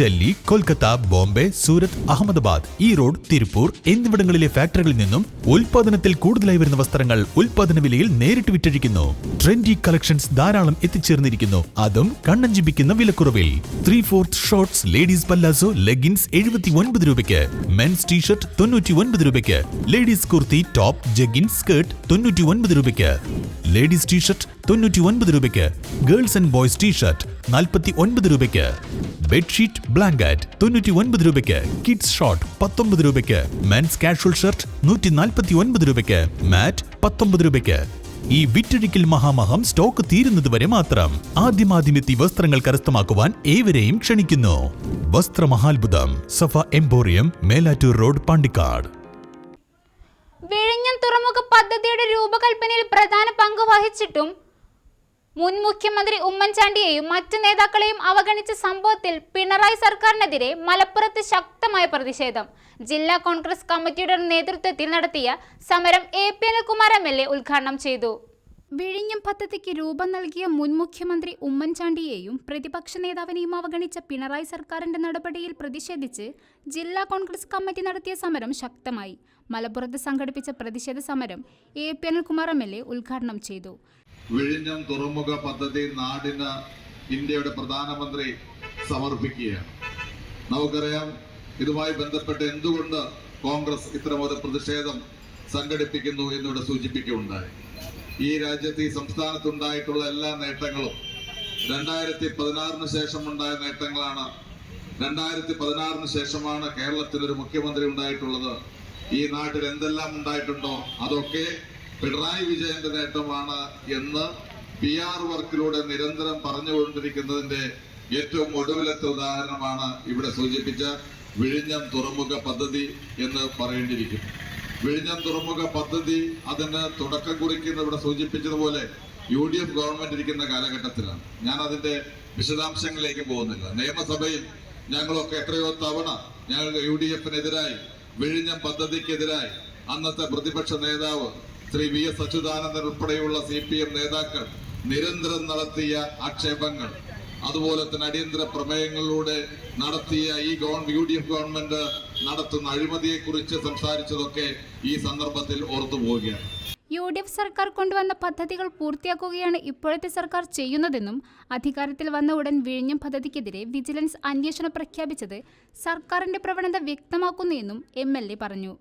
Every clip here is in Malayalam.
ഡൽഹി കൊൽക്കത്ത ബോംബെ സൂരത് അഹമ്മദാബാദ് ഈറോഡ് തിരുപ്പൂർ എന്നിവിടങ്ങളിലെ ഫാക്ടറികളിൽ നിന്നും ഉൽപാദനത്തിൽ കൂടുതലായി വരുന്ന വസ്ത്രങ്ങൾ ഉൽപാദന വിലയിൽ നേരിട്ട് വിറ്റഴിക്കുന്നു. ട്രെൻഡി കളക്ഷൻസ് ധാരാളം എത്തിച്ചേർന്നിരിക്കുന്നു. അതും കണ്ണഞ്ചിപ്പിക്കുന്ന വിലക്കുറവിൽ. Three fourth shorts ladies palazzo leggings എഴുപത്തി ഒൻപത് രൂപയ്ക്ക്. മെൻസ് ടീഷർട്ട് തൊണ്ണൂറ്റി ഒൻപത് രൂപയ്ക്ക്. Ladies kurti top jeggings skirt തൊണ്ണൂറ്റി ഒൻപത് രൂപയ്ക്ക്. ലേഡീസ് ടീഷർട്ട് തൊണ്ണൂറ്റി ഒൻപത് രൂപയ്ക്ക്. ഗേൾസ് ആൻഡ് ബോയ്സ് ടീഷർട്ട് നാൽപ്പത്തി ഒൻപത് രൂപയ്ക്ക്. ബെഡ്ഷീറ്റ് ബ്ലാങ്കറ്റ് തൊണ്ണൂറ്റി ഒൻപത് രൂപയ്ക്ക് കിഡ്സ് ഷോർട്ട് പത്തൊമ്പത് രൂപയ്ക്ക് മെൻസ് കാഷ്വൽ ഷർട്ട് നൂറ്റി നാൽപ്പത്തി ഒൻപത് രൂപയ്ക്ക് മാറ്റ് പത്തൊമ്പത് രൂപയ്ക്ക്. ഈ വിറ്റഴിക്കൽ മഹാമഹം സ്റ്റോക്ക് തീരുന്നതുവരെ മാത്രം ആദ്യമാദ്യമെത്തി വസ്ത്രങ്ങൾ കരസ്ഥമാക്കുവാൻ ഏവരെയും ക്ഷണിക്കുന്നു. വസ്ത്രമഹാത്ഭുതം സഫ എംപോറിയം മേലാറ്റൂർ റോഡ് പാണ്ടിക്കാട്. വിഴിഞ്ഞം തുറമുഖ പദ്ധതിയുടെ രൂപകൽപ്പനയിൽ പ്രധാന പങ്ക് വഹിച്ചിട്ടും മുൻ മുഖ്യമന്ത്രി ഉമ്മൻചാണ്ടിയെയും മറ്റു നേതാക്കളെയും അവഗണിച്ച സംഭവത്തിൽ പിണറായി സർക്കാരിനെതിരെ മലപ്പുറത്ത് ശക്തമായ പ്രതിഷേധം. ജില്ലാ കോൺഗ്രസ് കമ്മിറ്റിയുടെ നേതൃത്വത്തിൽ നടത്തിയ സമരം A P Anilkumar M L A ഉദ്ഘാടനം ചെയ്തു. വിഴിഞ്ഞം പദ്ധതിക്ക് രൂപം നൽകിയ മുൻ മുഖ്യമന്ത്രി ഉമ്മൻചാണ്ടിയെയും പ്രതിപക്ഷ നേതാവിനെയും അവഗണിച്ച പിണറായി സർക്കാരിന്റെ നടപടിയിൽ പ്രതിഷേധിച്ച് ജില്ലാ കോൺഗ്രസ് കമ്മിറ്റി നടത്തിയ സമരം ശക്തമായി. മലപ്പുറത്ത് സംഘടിപ്പിച്ച പ്രതിഷേധ സമരം A P Anilkumar M L A ഉദ്ഘാടനം ചെയ്തു. വിഴിഞ്ഞം തുറമുഖ പദ്ധതി നാടിന് ഇന്ത്യയുടെ പ്രധാനമന്ത്രി സമർപ്പിക്കുകയാണ്. നമുക്കറിയാം ഇതുമായി ബന്ധപ്പെട്ട് എന്തുകൊണ്ട് കോൺഗ്രസ് ഇത്തരമൊരു പ്രതിഷേധം സംഘടിപ്പിക്കുന്നു എന്നിവിടെ സൂചിപ്പിക്കുകയുണ്ടായി. ഈ രാജ്യത്ത് ഈ സംസ്ഥാനത്തുണ്ടായിട്ടുള്ള എല്ലാ നേട്ടങ്ങളും രണ്ടായിരത്തി പതിനാറിന് ശേഷം ഉണ്ടായ നേട്ടങ്ങളാണ് രണ്ടായിരത്തി പതിനാറിന് ശേഷമാണ് കേരളത്തിൽ ഒരു മുഖ്യമന്ത്രി ഉണ്ടായിട്ടുള്ളത്. ഈ നാട്ടിൽ എന്തെല്ലാം ഉണ്ടായിട്ടുണ്ടോ അതൊക്കെ പിണറായി വിജയന്റെ നേട്ടമാണ് എന്ന് പി ആർ വർക്കിലൂടെ നിരന്തരം പറഞ്ഞുകൊണ്ടിരിക്കുന്നതിന്റെ ഏറ്റവും ഒടുവിലത്തെ ഉദാഹരണമാണ് ഇവിടെ സൂചിപ്പിച്ച വിഴിഞ്ഞം തുറമുഖ പദ്ധതി എന്ന് പറയേണ്ടിയിരിക്കും വിഴിഞ്ഞം തുറമുഖ പദ്ധതി അതിന് തുടക്കം കുറിക്കുന്ന ഇവിടെ സൂചിപ്പിച്ചതുപോലെ യു ഡി എഫ് ഗവൺമെന്റ് ഇരിക്കുന്ന കാലഘട്ടത്തിലാണ്. ഞാൻ അതിന്റെ വിശദാംശങ്ങളിലേക്ക് പോകുന്നില്ല. നിയമസഭയിൽ ഞങ്ങളൊക്കെ എത്രയോ തവണ ഞങ്ങൾ യു ഡി എഫിനെതിരായി വിഴിഞ്ഞം പദ്ധതിക്കെതിരായി അന്നത്തെ പ്രതിപക്ഷ നേതാവ് ശ്രീ വി എസ് അച്യുതാനന്ദൻ ഉൾപ്പെടെയുള്ള സി പി എം നേതാക്കൾ നിരന്തരം നടത്തിയ ആക്ഷേപങ്ങൾ അതുപോലെ തന്നെ അടിയന്തര പ്രമേയങ്ങളിലൂടെ നടത്തിയ ഈ government U D F government നടത്തുന്ന അഴിമതിയെ കുറിച്ച് സംസാരിച്ചതൊക്കെ ഈ സന്ദർഭത്തിൽ ഓർത്തു പോവുകയാണ്. യു ഡി എഫ് സർക്കാർ കൊണ്ടുവന്ന പദ്ധതികൾ പൂർത്തിയാക്കുകയാണ് ഇപ്പോഴത്തെ സർക്കാർ ചെയ്യുന്നതെന്നും അധികാരത്തിൽ വന്ന ഉടൻ വിഴിഞ്ഞം പദ്ധതിക്കെതിരെ വിജിലൻസ് അന്വേഷണം പ്രഖ്യാപിച്ചത് സർക്കാരിന്റെ പ്രവണത വ്യക്തമാക്കുന്നുവെന്നും എം എൽ എ പറഞ്ഞു.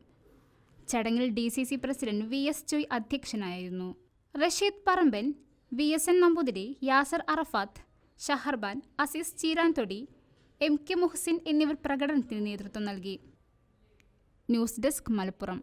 ചടങ്ങിൽ D C C president V S ചുയ് അധ്യക്ഷനായിരുന്നു. Rasheed Paramban V S N Namboothiri Yasar Arafat Shaharban Azeez Cheeranthodi M K Muhasin എന്നിവർ പ്രകടനത്തിന് നേതൃത്വം നൽകി. News desk Malappuram.